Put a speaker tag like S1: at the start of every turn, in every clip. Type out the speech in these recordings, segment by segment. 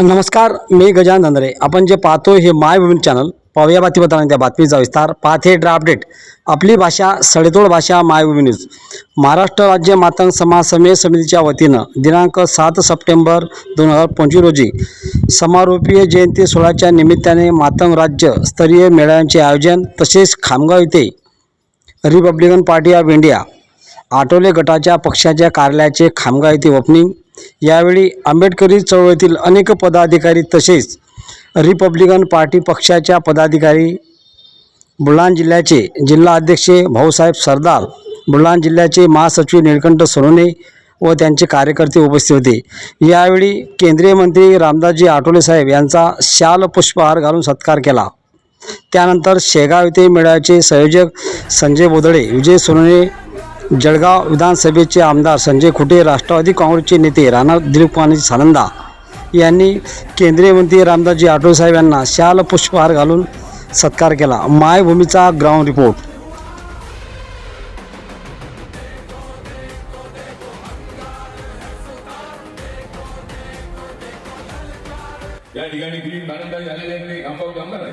S1: नमस्कार मी गजानन धनरे आपण जे पाहतो हे माय विमेन चॅनल. पाहूया बातमीपत्राने त्या बातमीचा विस्तार. पाहते ड्रा अपडेट आपली भाषा सडेतोड भाषा मायभूमी न्यूज महाराष्ट्र राज्य मातंग समाज समन्वय समितीच्या वतीनं दिनांक सात सप्टेंबर दोन हजार पंचवीस रोजी समारोपीय जयंती सोहळ्याच्या निमित्ताने मातंग राज्य स्तरीय मेळाव्यांचे आयोजन तसेच खामगाव येथे Republican party of India Athawale गटाच्या पक्षाच्या कार्यालयाचे खामगाव येथे ओपनिंग यावेळी आंबेडकरी चळवळीतील अनेक पदाधिकारी तसेच रिपब्लिकन पार्टी पक्षाच्या पदाधिकारी बुलढाणा जिल्ह्याचे जिल्हा अध्यक्ष भाऊसाहेब सरदार बुलढाणा जिल्ह्याचे महासचिव निळकंठ सोनोने व त्यांचे कार्यकर्ते उपस्थित होते. यावेळी केंद्रीय मंत्री रामदासजी आठवले साहेब यांचा शाल पुष्पहार घालून सत्कार केला. त्यानंतर शेगाव येथे मेळाव्याचे संयोजक संजय बोदळे विजय सोनोने जळगाव विधानसभेचे आमदार संजय खुटे राष्ट्रवादी काँग्रेसचे नेते राणा दिलीप कुमार सानंदा यांनी केंद्रीय मंत्री रामदासजी आठवले साहेब यांना शाल पुष्पहार घालून सत्कार केला. मायभूमीचा ग्राउंड रिपोर्ट.
S2: या ठिकाणी ग्रीन नारायणदास झालेले आहेत ते आमगाव कामगार आहे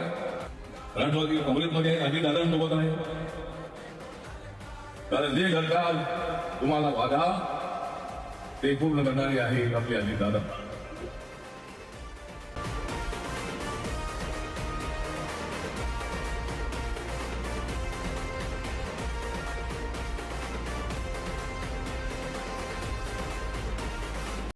S2: राष्ट्रवादी काँग्रेसमध्ये अजित दादांसोबत आहे कारण जे सरकार तुम्हाला वादा ते पूर्ण करणारे आहे आपले अजित